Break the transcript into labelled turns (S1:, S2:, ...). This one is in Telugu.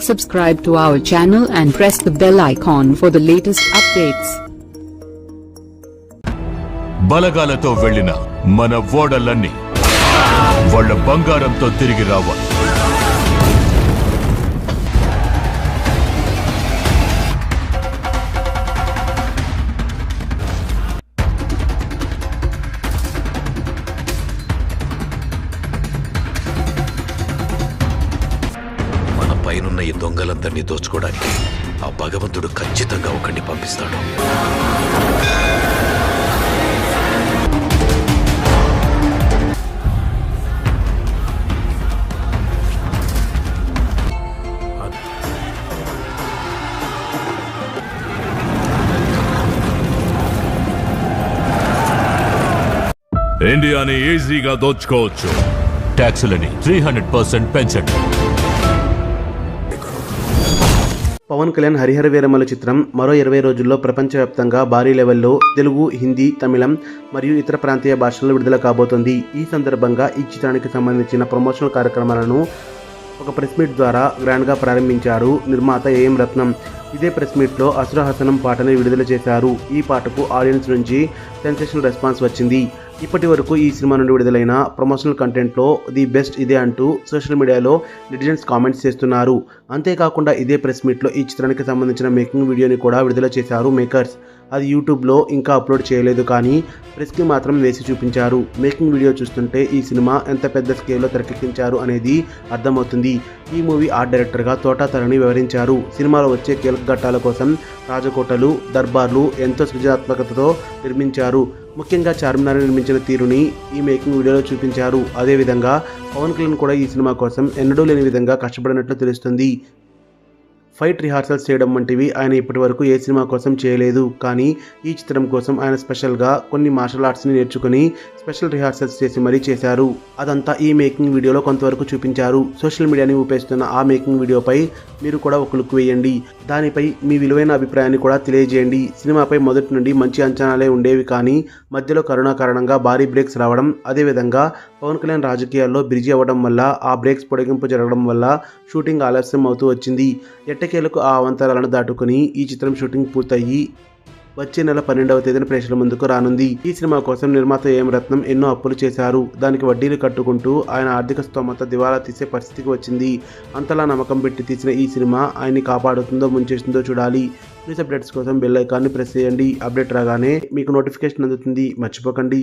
S1: Subscribe to our channel and press the bell icon for the latest updates.
S2: బలగాలతో వెళ్ళిన మన ఓడలన్నీ వాళ్ళ బంగారంతో తిరిగి రావాలి
S3: పైనున్న ఈ దొంగలందరినీ దోచుకోవడానికి ఆ భగవంతుడు ఖచ్చితంగా ఒకడిని పంపిస్తాడు.
S2: ఇండియాని ఈజీగా దోచుకోవచ్చు ట్యాక్సులని త్రీ హండ్రెడ్ పర్సెంట్ పెంచండి
S4: పవన్ కళ్యాణ్ హరిహర వీరమల చిత్రం మరో ఇరవై రోజుల్లో ప్రపంచవ్యాప్తంగా భారీ లెవెల్లో తెలుగు హిందీ తమిళం మరియు ఇతర ప్రాంతీయ భాషల్లో విడుదల కాబోతోంది. ఈ సందర్భంగా ఈ చిత్రానికి సంబంధించిన ప్రమోషనల్ కార్యక్రమాలను ఒక ప్రెస్ మీట్ ద్వారా గ్రాండ్గా ప్రారంభించారు నిర్మాత ఏఎం రత్నం. ఇదే ప్రెస్ మీట్లో అసురహసనం పాటని విడుదల చేశారు. ఈ పాటకు ఆడియన్స్ నుంచి సెన్సేషనల్ రెస్పాన్స్ వచ్చింది. ఇప్పటి వరకు ఈ సినిమా నుండి విడుదలైన ప్రమోషనల్ కంటెంట్లో ది బెస్ట్ ఇదే అంటూ సోషల్ మీడియాలో నెటిజన్స్ కామెంట్స్ చేస్తున్నారు. అంతేకాకుండా ఇదే ప్రెస్ మీట్లో ఈ చిత్రానికి సంబంధించిన మేకింగ్ వీడియోని కూడా విడుదల చేశారు మేకర్స్. అది యూట్యూబ్లో ఇంకా అప్లోడ్ చేయలేదు కానీ ప్రెస్కి మాత్రం వేసి చూపించారు. మేకింగ్ వీడియో చూస్తుంటే ఈ సినిమా ఎంత పెద్ద స్కేల్లో తెరకెక్కించారు అనేది అర్థమవుతుంది. ఈ మూవీ ఆర్ట్ డైరెక్టర్గా తోటా తరణి వివరించారు. సినిమాలో వచ్చే కీలక ఘట్టాల కోసం రాజకోటలు దర్బార్లు ఎంతో సృజనాత్మకతతో నిర్మించారు. ముఖ్యంగా చార్మినార్ నిర్మించిన తీరుని ఈ మేకింగ్ వీడియోలో చూపించారు. అదేవిధంగా పవన్ కళ్యాణ్ కూడా ఈ సినిమా కోసం ఎన్నడూ లేని విధంగా కష్టపడినట్లు తెలుస్తుంది. ఫైట్ రిహార్సల్స్ చేయడం వంటివి ఆయన ఇప్పటి వరకు ఏ సినిమా కోసం చేయలేదు. కానీ ఈ చిత్రం కోసం ఆయన స్పెషల్గా కొన్ని మార్షల్ ఆర్ట్స్ని నేర్చుకుని స్పెషల్ రిహార్సల్స్ చేసి మరీ చేశారు. అదంతా ఈ మేకింగ్ వీడియోలో కొంతవరకు చూపించారు. సోషల్ మీడియాని ఊపేస్తున్న ఆ మేకింగ్ వీడియోపై మీరు కూడా ఒక లుక్ వేయండి. దానిపై మీ విలువైన అభిప్రాయాన్ని కూడా తెలియజేయండి. సినిమాపై మొదటి నుండి మంచి అంచనాలే ఉండేవి కానీ మధ్యలో కరోనా కారణంగా భారీ బ్రేక్స్ రావడం అదేవిధంగా పవన్ కళ్యాణ్ రాజకీయాల్లో బిజీ అవ్వడం వల్ల ఆ బ్రేక్స్ పొడిగింపు జరగడం వల్ల షూటింగ్ ఆలస్యం అవుతూ వచ్చింది ఎట్టకేలకు ఆ అవంతరాలను దాటుకుని ఈ చిత్రం షూటింగ్ పూర్తయి వచ్చే నెల పన్నెండవ తేదీన ప్రేక్షకుల ముందుకు రానుంది. ఈ సినిమా కోసం నిర్మాత ఏం రత్నం ఎన్నో అప్పులు చేశారు. దానికి వడ్డీలు కట్టుకుంటూ ఆయన ఆర్థిక స్తోమత దివాలా తీసే పరిస్థితికి వచ్చింది. అంతలా నమ్మకం పెట్టి తీసిన ఈ సినిమా ఆయన్ని కాపాడుతుందో ముంచేస్తుందో చూడాలి. న్యూస్ అప్డేట్స్ కోసం బెల్ ఐకాన్ని ప్రెస్ చేయండి. అప్డేట్ రాగానే మీకు నోటిఫికేషన్ అందుతుంది. మర్చిపోకండి.